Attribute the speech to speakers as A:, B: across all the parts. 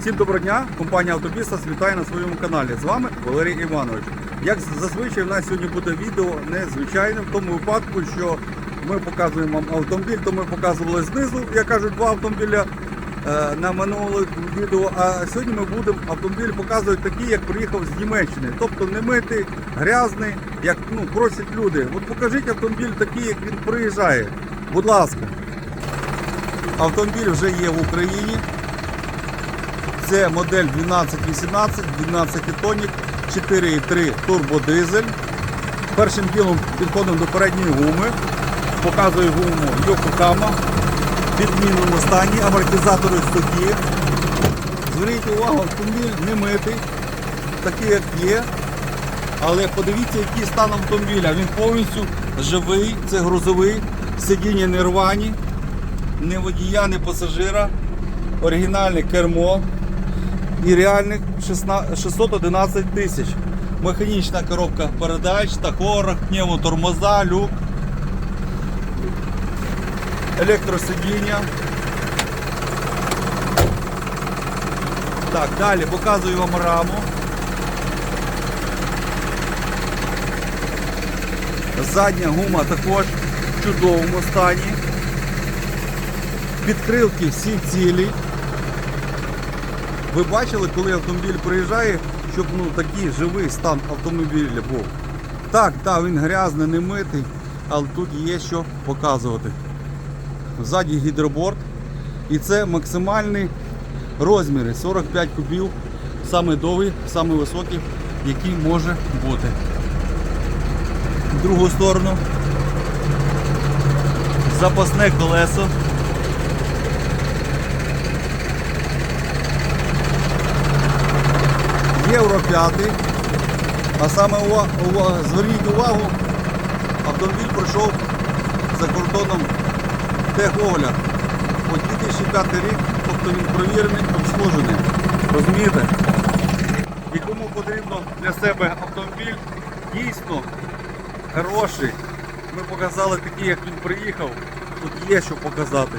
A: Всім доброго дня! Компанія Автобізнес вітає на своєму каналі. З вами Валерій Іванович. Як зазвичай, в нас сьогодні буде відео незвичайне в тому випадку, що ми показуємо вам автомобіль, то ми показували знизу, як кажуть, два автомобіля е, на минулих відео. А сьогодні ми будемо автомобіль показувати такий, як приїхав з Німеччини. Тобто не митий, грязний, як ну, просять люди. От покажіть автомобіль такий, як він приїжджає. Будь ласка. Автомобіль вже є в Україні. Це модель 1218, 12 тонік, 4,3 турбодизель. Першим ділом підходимо до передньої гуми. Показую гуму Йокохама. В відмінному стані, амортизатори сухі. Зверніть увагу, автомобіль не митий, такий як є. Але подивіться, який стан автомобіля. Він повністю живий, це грузовий, сидіння не рвані, не водія, не пасажира, оригінальне кермо і реальних 611 тисяч. Механічна коробка передач, тахограф, пневмотормоза, люк, електросидіння. Так, далі показую вам раму. Задня гума також в чудовому стані. Підкрилки всі цілі. Ви бачили, коли автомобіль приїжджає, щоб ну, такий живий стан автомобіля був. Так, так, він грязний, не митий, але тут є що показувати. Ззаді гідроборд. І це максимальні розміри 45 кубів, саме довгий, саме високий, який може бути. В другу сторону запасне колесо. Євро 5. А саме зверніть увагу, автомобіль пройшов за кордоном техогляд. По 2005 рік, тобто він провірений, обслужений. Розумієте? І кому потрібно для себе автомобіль дійсно хороший. Ми показали такий, як він приїхав. Тут є що показати.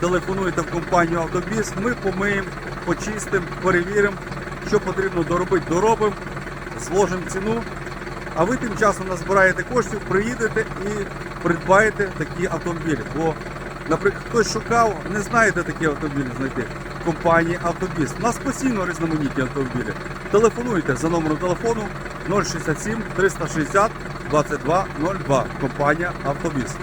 A: Телефонуйте в компанію Автобіс, ми помиємо, почистимо, перевіримо, що потрібно доробити, доробимо, зложимо ціну. А ви тим часом назбираєте коштів, приїдете і придбаєте такі автомобілі. Бо, наприклад, хтось шукав, не знаєте такі автомобілі знайти. Компанії Автобіс. У нас постійно різноманітні автомобілі. Телефонуйте за номером телефону 067 360 2202. Компанія Автобіс.